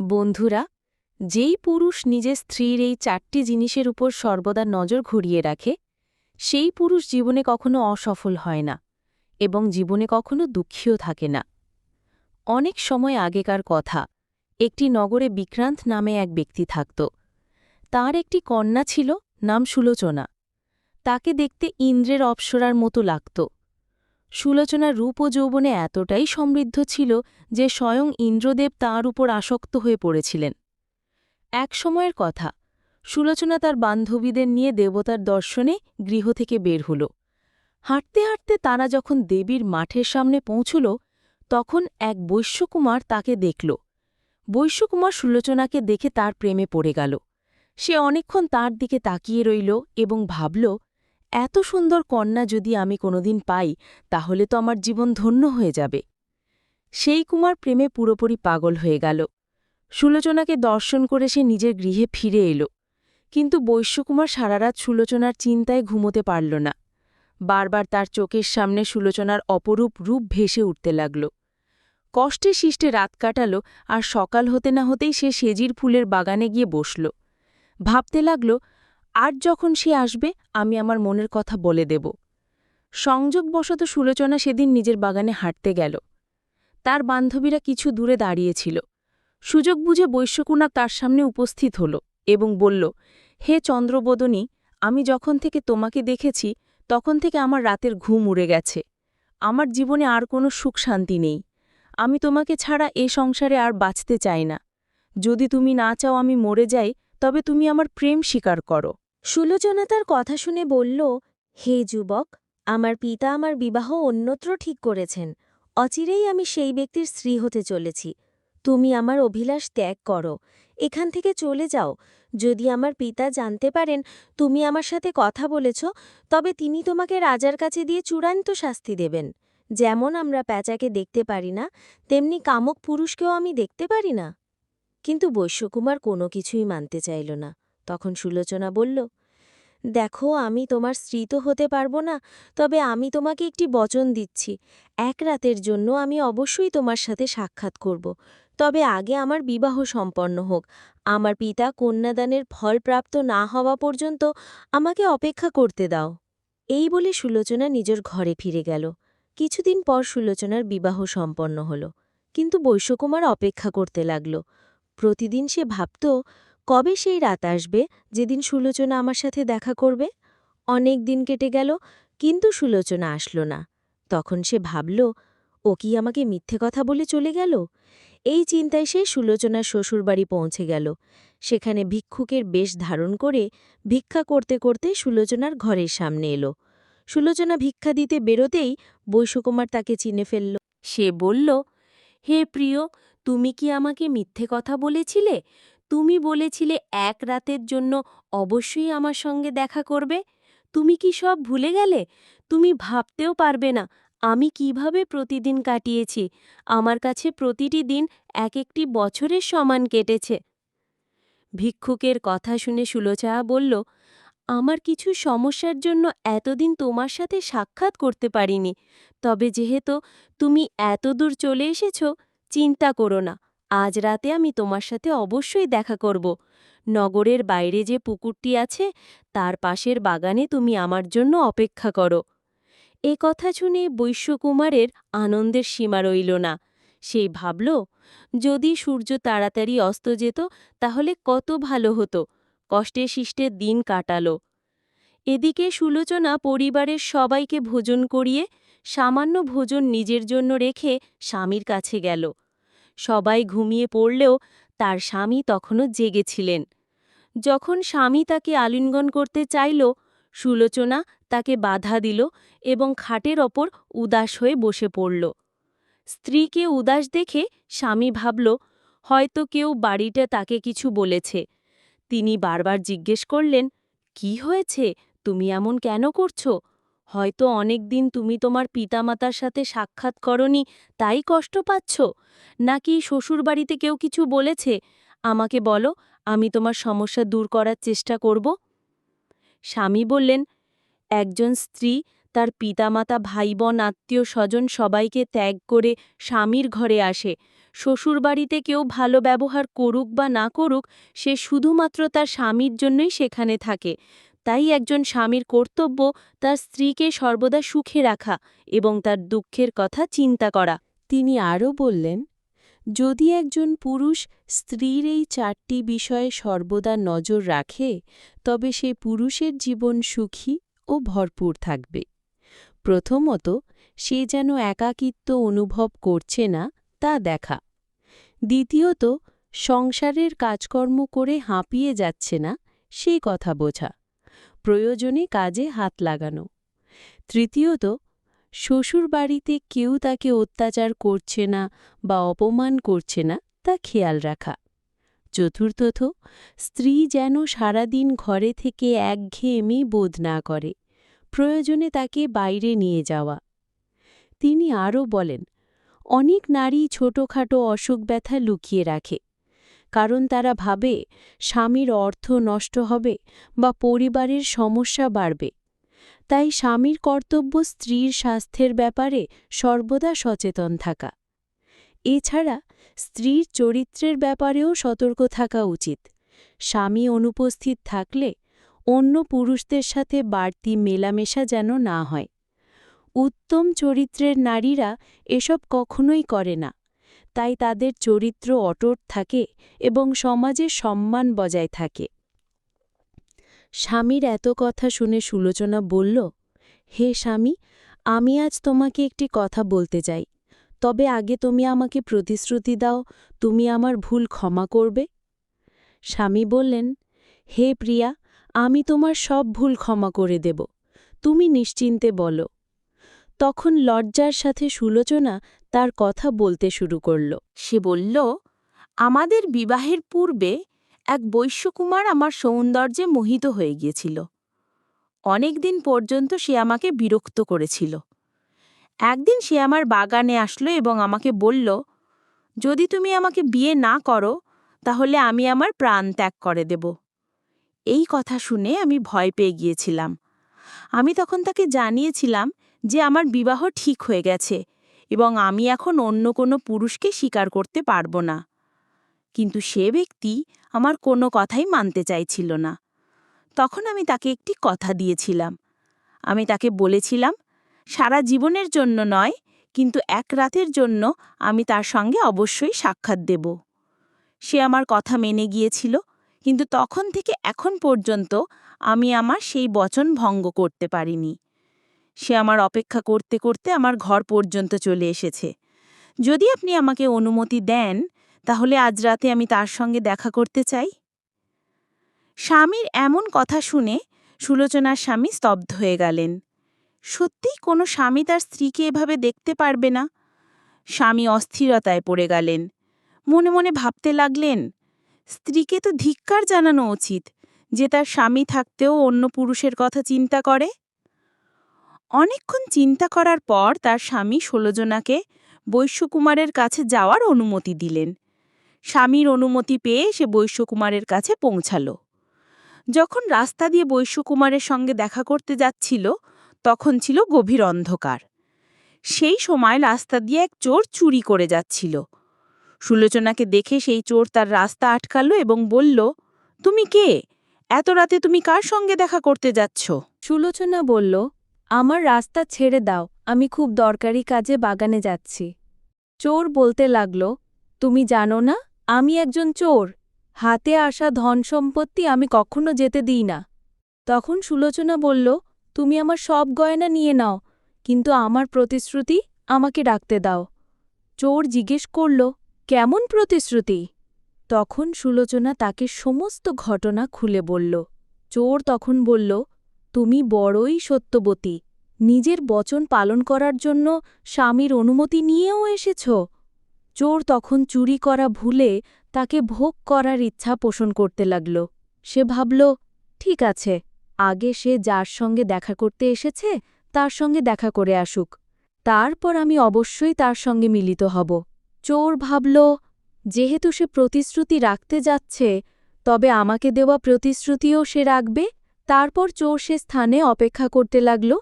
বন্ধুরা, যেই পুরুষ নিজের স্ত্রীর এই চারটি জিনিসের উপর সর্বদা নজর ঘুরিয়ে রাখে, সেই পুরুষ জীবনে কখনো অসফল হয় না এবং জীবনে কখনো দুঃখীও থাকে না। অনেক সময় আগেকার কথা, একটি নগরে বিক্রান্ত নামে এক ব্যক্তি থাকত। তার একটি কন্যা ছিল, নাম সুলোচনা। তাকে দেখতে ইন্দ্রের অপ্সরার মতো লাগত। সুলোচনার রূপ ও যৌবনে এতটাই সমৃদ্ধ ছিল যে স্বয়ং ইন্দ্রদেব তাঁর উপর আসক্ত হয়ে পড়েছিলেন। এক সময়ের কথা, সুলোচনা তার বান্ধবীদের নিয়ে দেবতার দর্শনে গৃহ থেকে বের হল। হাঁটতে হাঁটতে তারা যখন দেবীর মাঠের সামনে পৌঁছল, তখন এক বৈশ্যকুমার তাকে দেখল। বৈশ্যকুমার সুলোচনাকে দেখে তার প্রেমে পড়ে গেল। সে অনেকক্ষণ তার দিকে তাকিয়ে রইল এবং ভাবল এত সুন্দর কন্যা যদি আমি কোনোদিন পাই, তাহলে তো আমার জীবন ধন্য হয়ে যাবে। সেই কুমার প্রেমে পুরোপুরি পাগল হয়ে গেল। সুলোচনাকে দর্শন করে সে নিজের গৃহে ফিরে এল। কিন্তু বৈশ্যকুমার সারারাত সুলোচনার চিন্তায় ঘুমোতে পারল না। বারবার তার চোখের সামনে সুলোচনার অপরূপ রূপ ভেসে উঠতে লাগল। কষ্টে শিষ্টে রাত কাটাল আর সকাল হতে না হতেই সে সেজির ফুলের বাগানে গিয়ে বসল। ভাবতে লাগল আর যখন সে আসবে, আমি আমার মনের কথা বলে দেব। সংযোগবশত সুলোচনা সেদিন নিজের বাগানে হাঁটতে গেল। তার বান্ধবীরা কিছু দূরে দাঁড়িয়েছিল। সুযোগ বুঝে বৈশ্যকুনা তার সামনে উপস্থিত হল এবং বলল, হে চন্দ্রবোদনী, আমি যখন থেকে তোমাকে দেখেছি, তখন থেকে আমার রাতের ঘুম উড়ে গেছে। আমার জীবনে আর কোনো সুখ শান্তি নেই। আমি তোমাকে ছাড়া এ সংসারে আর বাঁচতে চাই না। যদি তুমি না চাও আমি মরে যাই, তবে তুমি আমার প্রেম স্বীকার করো। সুলোচনা তার কথা শুনে বলল, হে যুবক, আমার পিতা আমার বিবাহ অন্যত্র ঠিক করেছেন। অচিরেই আমি সেই ব্যক্তির স্ত্রী হতে চলেছি। তুমি আমার অভিলাষ ত্যাগ করো। এখান থেকে চলে যাও। যদি আমার পিতা জানতে পারেন, তুমি আমার সাথে কথা বলেছ, তবে তিনি তোমাকে রাজার কাছে দিয়ে চূড়ান্ত শাস্তি দেবেন। যেমন আমরা প্যাঁচাকে দেখতে পারি না, তেমনি কামক পুরুষকেও আমি দেখতে পারি না। কিন্তু বৈশ্যকুমার কোনো কিছুই মানতে চাইল না। তখন সুলোচনা বলল, দেখো, আমি তোমার স্ত্রী তো হতে পারব না, তবে আমি তোমাকে একটি বচন দিচ্ছি। এক রাতের জন্য আমি অবশ্যই তোমার সাথে সাক্ষাৎ করব। তবে আগে আমার বিবাহ সম্পন্ন হোক। আমার পিতা কন্যাদানের ফল প্রাপ্ত না হওয়া পর্যন্ত আমাকে অপেক্ষা করতে দাও। এই বলে সুলোচনা নিজের ঘরে ফিরে গেল। কিছুদিন পর সুলোচনার বিবাহ সম্পন্ন হল। কিন্তু বৈশ্যকুমার অপেক্ষা করতে লাগল। প্রতিদিন সে ভাবত কবে সেই রাত আসবে যেদিন সুলোচনা আমার সাথে দেখা করবে? অনেক দিন কেটে গেল, কিন্তু সুলোচনা আসলো না। তখন সে ভাবল, ও কি আমাকে মিথ্যে কথা বলে চলে গেল? এই চিন্তায় সে সুলোচনার শ্বশুরবাড়ি পৌঁছে গেল। সেখানে ভিক্ষুকের বেশ ধারণ করে ভিক্ষা করতে করতে সুলোচনার ঘরের সামনে এলো। সুলোচনা ভিক্ষা দিতে বেরোতেই বৈশ্যকুমার তাকে চিনে ফেলল। সে বলল, হে প্রিয়, তুমি কি আমাকে মিথ্যে কথা বলেছিলে? তুমি বলেছিলে এক রাতের জন্য অবশ্যই আমার সঙ্গে দেখা করবে? তুমি কি সব ভুলে গেলে? তুমি ভাবতেও পারবে না, আমি কীভাবে প্রতিদিন কাটিয়েছি? আমার কাছে প্রতিটি দিন এক একটি বছরের সমান কেটেছে। ভিক্ষুকের কথা শুনে সুলোচা বলল, আমার কিছু সমস্যার জন্য এতদিন তোমার সাথে সাক্ষাৎ করতে পারিনি। তবে যেহেতু তুমি এত দূর চলে এসেছ, চিন্তা করো না। আজ রাতে আমি তোমার সাথে অবশ্যই দেখা করব। নগরের বাইরে যে পুকুরটি আছে, তার পাশের বাগানে তুমি আমার জন্য অপেক্ষা করো। এ কথা শুনে বৈশ্যকুমারের আনন্দের সীমা রইল না। সেই ভাবল, যদি সূর্য তাড়াতাড়ি অস্ত যেত, তাহলে কত ভালো হতো। কষ্টে শিষ্টে দিন কাটালো এদিকে সুলোচনা পরিবারের সবাইকে ভোজন করিয়ে সামান্য ভোজন নিজের জন্য রেখে স্বামীর কাছে গেল। সবাই ঘুমিয়ে পড়লেও তার স্বামী তখনও জেগেছিলেন যখন স্বামী তাকে আলিঙ্গন করতে চাইল, সুলোচনা তাকে বাধা দিল এবং খাটের ওপর উদাস হয়ে বসে পড়ল। স্ত্রীকে উদাস দেখে স্বামী ভাবল, হয়তো কেউ বাড়িতে তাকে কিছু বলেছে। তিনি বারবার জিজ্ঞেস করলেন, কি হয়েছে? তুমি এমন কেন করছ? হয়তো অনেক দিন তুমি তোমার পিতামাতার সাথে সাক্ষাৎ করনি, তাই কষ্ট পাচ্ছ? নাকি শ্বশুরবাড়িতে কেউ কিছু বলেছে? আমাকে বলো, আমি তোমার সমস্যা দূর করার চেষ্টা করব। স্বামী বললেন, একজন স্ত্রী, তার পিতামাতা ভাই বোন আত্মীয় স্বজন সবাইকে ত্যাগ করে স্বামীর ঘরে আসে। শ্বশুরবাড়িতে কেউ ভালো ব্যবহার করুক বা না করুক, সে শুধুমাত্র তার স্বামীর জন্যই সেখানে থাকে। তাই একজন স্বামীর কর্তব্য তার স্ত্রীকে সর্বদা সুখে রাখা এবং তার দুঃখের কথা চিন্তা করা। তিনি আরও বললেন, যদি একজন পুরুষ স্ত্রীর এই চারটি বিষয়ে সর্বদা নজর রাখে, তবে সে পুরুষের জীবন সুখী ও ভরপুর থাকবে। প্রথমত, সে যেন একাকিত্ব অনুভব করছে না, তা দেখা। দ্বিতীয়ত, সংসারের কাজকর্ম করে হাঁপিয়ে যাচ্ছে না সেই কথা বোঝা। প্রয়োজনে কাজে হাত লাগানো। তৃতীয়ত, শ্বশুরবাড়িতে কেউ তাকে অত্যাচার করছে না বা অপমান করছে না তা খেয়াল রাখা। চতুর্থত, স্ত্রী যেন সারাদিন ঘরে থেকে একঘেয়েমি বোধ না করে, প্রয়োজনে তাকে বাইরে নিয়ে যাওয়া। তিনি আরও বলেন, অনেক নারী ছোটখাটো অসুখ ব্যথা লুকিয়ে রাখে কারণ তারা ভাবে স্বামীর অর্থ নষ্ট হবে বা পরিবারের সমস্যা বাড়বে। তাই স্বামীর কর্তব্য স্ত্রীর স্বাস্থ্যের ব্যাপারে সর্বদা সচেতন থাকা। এছাড়া স্ত্রীর চরিত্রের ব্যাপারেও সতর্ক থাকা উচিত। স্বামী অনুপস্থিত থাকলে অন্য পুরুষদের সাথে বাড়তি মেলামেশা যেন না হয়। উত্তম চরিত্রের নারীরা এসব কখনোই করে না। তাই তাদের চরিত্র অটট থাকে এবং সমাজে সম্মান বজায় থাকে। স্বামীর এত কথা শুনে সুলোচনা বলল, হে স্বামী, আমি আজ তোমাকে একটি কথা বলতে চাই। তবে আগে তুমি আমাকে প্রতিশ্রুতি দাও, তুমি আমার ভুল ক্ষমা করবে? স্বামী বললেন, হে প্রিয়া, আমি তোমার সব ভুল ক্ষমা করে দেব। তুমি নিশ্চিন্তে বলো। তখন লজ্জার সাথে সুলোচনা তার কথা বলতে শুরু করল। সে বলল, আমাদের বিবাহের পূর্বে এক বৈশ্যকুমার আমার সৌন্দর্যে মোহিত হয়ে গিয়েছিল। অনেক দিন পর্যন্ত সে আমাকে বিরক্ত করেছিল। একদিন সে আমার বাগানে আসলো এবং আমাকে বলল, যদি তুমি আমাকে বিয়ে না করো, তাহলে আমি আমার প্রাণ ত্যাগ করে দেব। এই কথা শুনে আমি ভয় পেয়ে গিয়েছিলাম। আমি তখন তাকে জানিয়েছিলাম যে আমার বিবাহ ঠিক হয়ে গেছে এবং আমি এখন অন্য কোনো পুরুষকে স্বীকার করতে পারব না। কিন্তু সে ব্যক্তি আমার কোনো কথাই মানতে চাইছিল না। তখন আমি তাকে একটি কথা দিয়েছিলাম। আমি তাকে বলেছিলাম, সারা জীবনের জন্য নয়, কিন্তু এক রাতের জন্য আমি তার সঙ্গে অবশ্যই সাক্ষাৎ দেব। সে আমার কথা মেনে গিয়েছিল, কিন্তু তখন থেকে এখন পর্যন্ত আমি আমার সেই বচন ভঙ্গ করতে পারিনি। সে আমার অপেক্ষা করতে করতে আমার ঘর পর্যন্ত চলে এসেছে। যদি আপনি আমাকে অনুমতি দেন, তাহলে আজ রাতে আমি তার সঙ্গে দেখা করতে চাই। স্বামীর এমন কথা শুনে সুলোচনার স্বামী স্তব্ধ হয়ে গেলেন। সত্যিই কোনো স্বামী তার স্ত্রীকে এভাবে দেখতে পারবে না? স্বামী অস্থিরতায় পড়ে গেলেন। মনে মনে ভাবতে লাগলেন, স্ত্রীকে তো ধিক্কার জানানো উচিত যে তার স্বামী থাকতেও অন্য পুরুষের কথা চিন্তা করে। অনেকক্ষণ চিন্তা করার পর তার স্বামী ষোলজনাকে বৈশ্যকুমারের কাছে যাওয়ার অনুমতি দিলেন। স্বামীর অনুমতি পেয়ে সে বৈশ্যকুমারের কাছে পৌঁছাল। যখন রাস্তা দিয়ে বৈশ্যকুমারের সঙ্গে দেখা করতে যাচ্ছিল, তখন ছিল গভীর অন্ধকার। সেই সময় রাস্তা দিয়ে এক চোর চুরি করে যাচ্ছিল। সুলোচনাকে দেখে সেই চোর তার রাস্তা আটকালো এবং বলল, তুমি কে? এত রাতে তুমি কার সঙ্গে দেখা করতে যাচ্ছ? সুলোচনা বলল আমার রাস্তা ছেড়ে দাও, আমি খুব দরকারি কাজে বাগানে যাচ্ছি। চোর বলতে লাগল, তুমি জানো না, আমি একজন চোর। হাতে আসা ধন সম্পত্তি আমি কখনো যেতে দিই না। তখন সুলোচনা বলল, তুমি আমার সব গয়না নিয়ে নাও, কিন্তু আমার প্রতিশ্রুতি আমাকে রাখতে দাও। চোর জিজ্ঞেস করল, কেমন প্রতিশ্রুতি? তখন সুলোচনা তাকে সমস্ত ঘটনা খুলে বলল। চোর তখন বলল তুমি বড়ই সত্যবতী। নিজের বচন পালন করার জন্য স্বামীর অনুমতি নিয়েও এসেছ। চোর তখন চুরি করা ভুলে তাকে ভোগ করার ইচ্ছা পোষণ করতে লাগল। সে ভাবল, ঠিক আছে, আগে সে যার সঙ্গে দেখা করতে এসেছে, তার সঙ্গে দেখা করে আসুক। তারপর আমি অবশ্যই তার সঙ্গে মিলিত হব। চোর ভাবল, যেহেতু সে প্রতিশ্রুতি রাখতে যাচ্ছে, তবে আমাকে দেওয়া প্রতিশ্রুতিও সে রাখবে? তারপর চোর সে স্থানে অপেক্ষা করতে লাগল।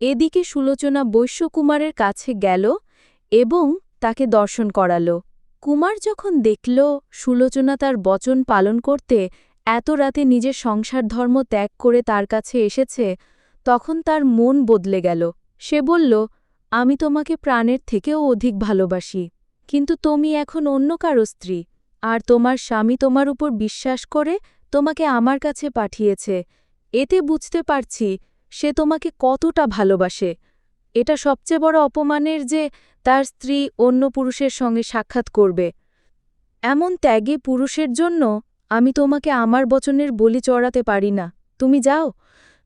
এদিকে সুলোচনা বৈশ্যকুমারের কাছে গেল এবং তাকে দর্শন করাল। কুমার যখন দেখল সুলোচনা তার বচন পালন করতে এত রাতে নিজের সংসার ধর্ম ত্যাগ করে তার কাছে এসেছে, তখন তার মন বদলে গেল। সে বলল, আমি তোমাকে প্রাণের থেকেও অধিক ভালোবাসি, কিন্তু তুমি এখন অন্য কারও স্ত্রী, আর তোমার স্বামী তোমার উপর বিশ্বাস করে তোমাকে আমার কাছে পাঠিয়েছে। এতে বুঝতে পারছি সে তোমাকে কতটা ভালোবাসে। এটা সবচেয়ে বড় অপমানের যে তার স্ত্রী অন্য পুরুষের সঙ্গে সাক্ষাৎ করবে। এমন ত্যাগে পুরুষের জন্য আমি তোমাকে আমার বচনের বলি চড়াতে পারি না। তুমি যাও,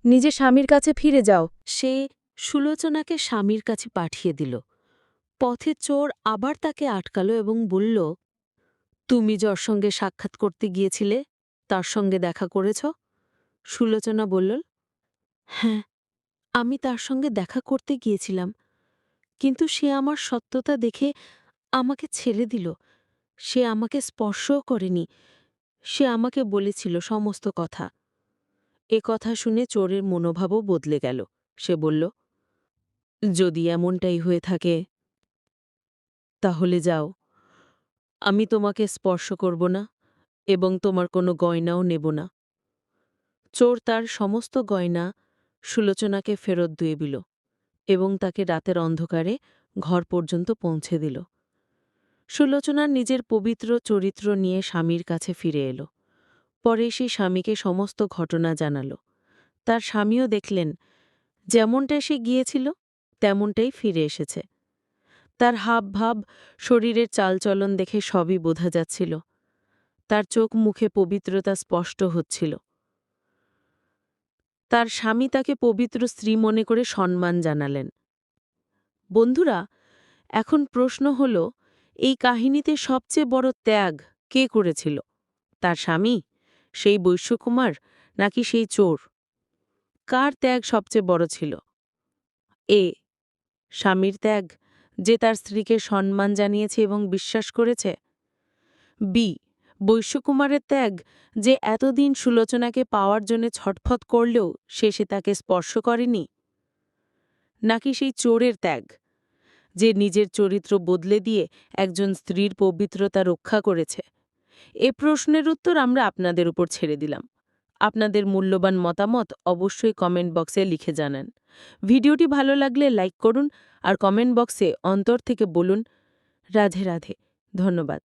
নিজে স্বামীর কাছে ফিরে যাও। সে সুলোচনাকে স্বামীর কাছে পাঠিয়ে দিল। পথে চোর আবার তাকে আটকালো এবং বলল, তুমি যার সঙ্গে সাক্ষাৎ করতে গিয়েছিলে, তার সঙ্গে দেখা করেছ? সুলোচনা বলল হ্যাঁ আমি তার সঙ্গে দেখা করতে গিয়েছিলাম, কিন্তু সে আমার সত্যতা দেখে আমাকে ছেড়ে দিল। সে আমাকে স্পর্শও করেনি। সে আমাকে বলেছিল সমস্ত কথা। এ কথা শুনে চোরের মনোভাবও বদলে গেল। সে বলল, যদি এমনটাই হয়ে থাকে, তাহলে যাও। আমি তোমাকে স্পর্শ করব না এবং তোমার কোনো গয়নাও নেব না। চোর তার সমস্ত গয়না সুলোচনাকে ফেরত দিয়ে দিল এবং তাকে রাতের অন্ধকারে ঘর পর্যন্ত পৌঁছে দিল। সুলোচনার নিজের পবিত্র চরিত্র নিয়ে স্বামীর কাছে ফিরে এলো। পরে সে স্বামীকে সমস্ত ঘটনা জানাল। তার স্বামীও দেখলেন, যেমনটা সে গিয়েছিল, তেমনটাই ফিরে এসেছে। তার হাব ভাব, শরীরের চালচলন দেখে সবই বোঝা যাচ্ছিল। তার চোখ মুখে পবিত্রতা স্পষ্ট হচ্ছিল। তার স্বামী তাকে পবিত্র স্ত্রী মনে করে সম্মান জানালেন। বন্ধুরা, এখন প্রশ্ন হল, এই কাহিনীতে সবচেয়ে বড় ত্যাগ কে করেছিল? তার স্বামী? সেই বৈশ্যকুমার নাকি সেই চোর? কার ত্যাগ সবচেয়ে বড় ছিল? এ, স্বামীর ত্যাগ, যে তার স্ত্রীকে সম্মান জানিয়েছে এবং বিশ্বাস করেছে। বি বৈশ্যকুমারের ত্যাগ যে এতদিন সুলোচনাকে পাওয়ার জন্য ছটফট করলেও শেষে তাকে স্পর্শ করেনি। নাকি সেই চোরের ত্যাগ, যে নিজের চরিত্র বদলে দিয়ে একজন স্ত্রীর পবিত্রতা রক্ষা করেছে? এ প্রশ্নের উত্তর আমরা আপনাদের উপর ছেড়ে দিলাম। আপনাদের মূল্যবান মতামত অবশ্যই কমেন্ট বক্সে লিখে জানান। ভিডিওটি ভালো লাগলে লাইক করুন আর কমেন্ট বক্সে অন্তর থেকে বলুন। রাধে রাধে, ধন্যবাদ।